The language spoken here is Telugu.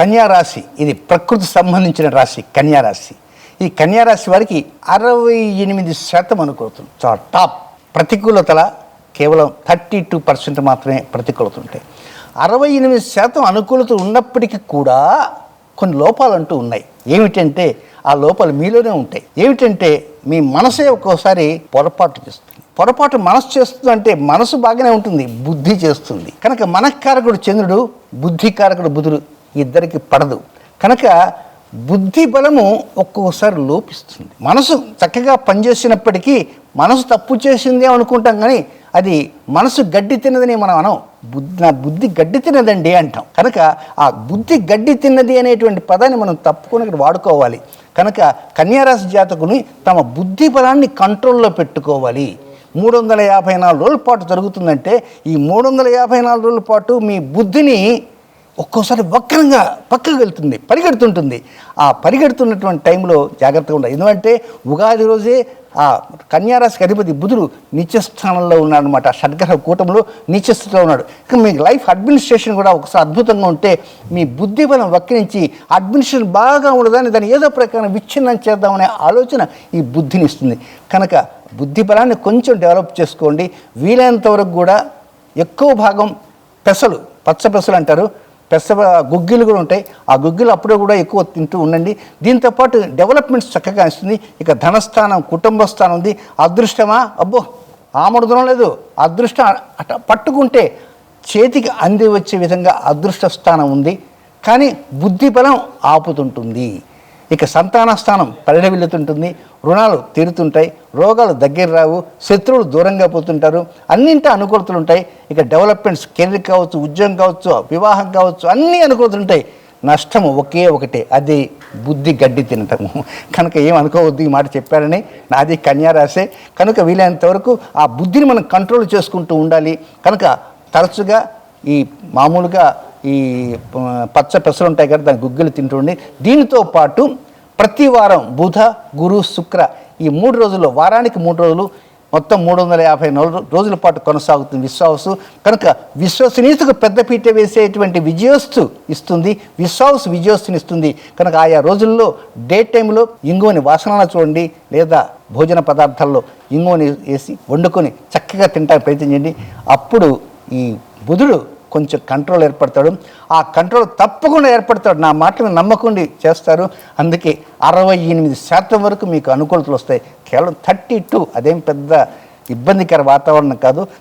కన్యా రాశి ఇది ప్రకృతి సంబంధించిన రాశి కన్యా రాశి. ఈ కన్యా రాశి వారికి అరవై ఎనిమిది శాతం అనుకూలతుంది చాలా టాప్ ప్రతికూలతల కేవలం థర్టీ టూ పర్సెంట్ మాత్రమే ప్రతికూలత ఉంటాయి. అరవై ఎనిమిది శాతం అనుకూలత ఉన్నప్పటికీ కూడా కొన్ని లోపాలు అంటూ ఉన్నాయి. ఏమిటంటే ఆ లోపాలు మీలోనే ఉంటాయి. ఏమిటంటే మీ మనసే ఒక్కోసారి పొరపాటు చేస్తుంది. పొరపాటు మనసు చేస్తుంది అంటే మనసు బాగానే ఉంటుంది బుద్ధి చేస్తుంది. కనుక మనఃకారకుడు చంద్రుడు బుద్ధికారకుడు బుధుడు ఇద్దరికి పడదు. కనుక బుద్ధి బలము ఒక్కొక్కసారి లోపిస్తుంది. మనసు చక్కగా పనిచేసినప్పటికీ మనసు తప్పు చేసిందే అనుకుంటాం కానీ అది మనసు గడ్డి తిన్నదని మనం అనం బుద్ధి నా బుద్ధి గడ్డి తిన్నదండి అంటాం. కనుక ఆ బుద్ధి గడ్డి తిన్నది అనేటువంటి పదాన్ని మనం తప్పుకొని ఇక్కడ వాడుకోవాలి. కనుక కన్యారాశి జాతకుని తమ బుద్ధి బలాన్ని కంట్రోల్లో పెట్టుకోవాలి. మూడు వందల యాభై నాలుగు రోజుల పాటు జరుగుతుందంటే ఈ మూడు వందల యాభై నాలుగు రోజుల పాటు మీ బుద్ధిని ఒక్కోసారి వక్రంగా పక్కకు వెళ్తుంది పరిగెడుతుంటుంది. ఆ పరిగెడుతున్నటువంటి టైంలో జాగ్రత్తగా ఉండాలి. ఎందుకంటే ఉగాది రోజే ఆ కన్యారాశికి అధిపతి బుధుడు నిత్యస్థానంలో ఉన్నాడు అనమాట షడ్గ్రహ కూటంలో నిత్యస్థితిలో ఉన్నాడు. ఇక మీ లైఫ్ అడ్మినిస్ట్రేషన్ కూడా ఒకసారి అద్భుతంగా ఉంటే మీ బుద్ధి బలం వక్రించి అడ్మినిస్ట్రేషన్ బాగా ఉండదని దాన్ని ఏదో ప్రకారం విచ్ఛిన్నం చేద్దామనే ఆలోచన ఈ బుద్ధిని ఇస్తుంది. కనుక బుద్ధి బలాన్ని కొంచెం డెవలప్ చేసుకోండి. వీలైనంత వరకు కూడా ఎక్కువ భాగం పెసలు పచ్చ పెసలు అంటారు. పెస గుగ్గిలు కూడా ఉంటాయి. ఆ గుగ్గిలు అప్పుడే కూడా ఎక్కువ తింటూ ఉండండి. దీంతోపాటు డెవలప్మెంట్స్ చక్కగా ఇస్తుంది. ఇక ధనస్థానం కుటుంబ స్థానం ఉంది. అదృష్టమా? అబ్బో ఆమడుదనం లేదు. అదృష్టం అట పట్టుకుంటే చేతికి అంది వచ్చే విధంగా అదృష్ట స్థానం ఉంది. కానీ బుద్ధి బలం ఆపుతుంటుంది. ఇక సంతాన స్థానం పరిడవిల్లుతుంటుంది రుణాలు తీరుతుంటాయి రోగాలు దగ్గర రావు శత్రువులు దూరంగా పోతుంటారు అన్నింటి అనుకూలతలు ఉంటాయి. ఇక డెవలప్మెంట్స్ కెరీర్ కావచ్చు ఉద్యోగం కావచ్చు వివాహం కావచ్చు అన్నీ అనుకూలతలు ఉంటాయి. నష్టం ఒకే ఒకటే అది బుద్ధి గడ్డి తినటము. కనుక ఏం అనుకోవద్దు ఈ మాట చెప్పారని నాది కన్యారాశే కనుక వీలైనంత వరకు ఆ బుద్ధిని మనం కంట్రోల్ చేసుకుంటూ ఉండాలి. కనుక తరచుగా ఈ మామూలుగా ఈ పచ్చ పెసలు ఉంటాయి కదా దాని గుగ్గిలు తింటుండి. దీనితో పాటు ప్రతి వారం బుధ గురు శుక్ర ఈ మూడు రోజుల్లో వారానికి మూడు రోజులు మొత్తం మూడు వందల యాభై నాలుగు రోజుల పాటు కొనసాగుతుంది విశ్వాసు. కనుక విశ్వసనీయతకు పెద్దపీట వేసేటువంటి విజయోస్తు ఇస్తుంది విశ్వాసు విజయోస్తుని ఇస్తుంది. కనుక ఆయా రోజుల్లో డే టైంలో ఇంగువని వాసన చూడండి లేదా భోజన పదార్థాల్లో ఇంగువని వేసి వండుకొని చక్కగా తింటానికి ప్రయత్నం చేయండి. అప్పుడు ఈ బుధుడు కొంచెం కంట్రోల్ ఏర్పడతాడు. ఆ కంట్రోల్ తప్పకుండా ఏర్పడతాడు. నా మాటలు నమ్మకండి చేస్తారు. అందుకే అరవై ఎనిమిది శాతం వరకు మీకు అనుకూలతలు వస్తాయి. కేవలం థర్టీ టూ అదేం పెద్ద ఇబ్బందికర వాతావరణం కాదు.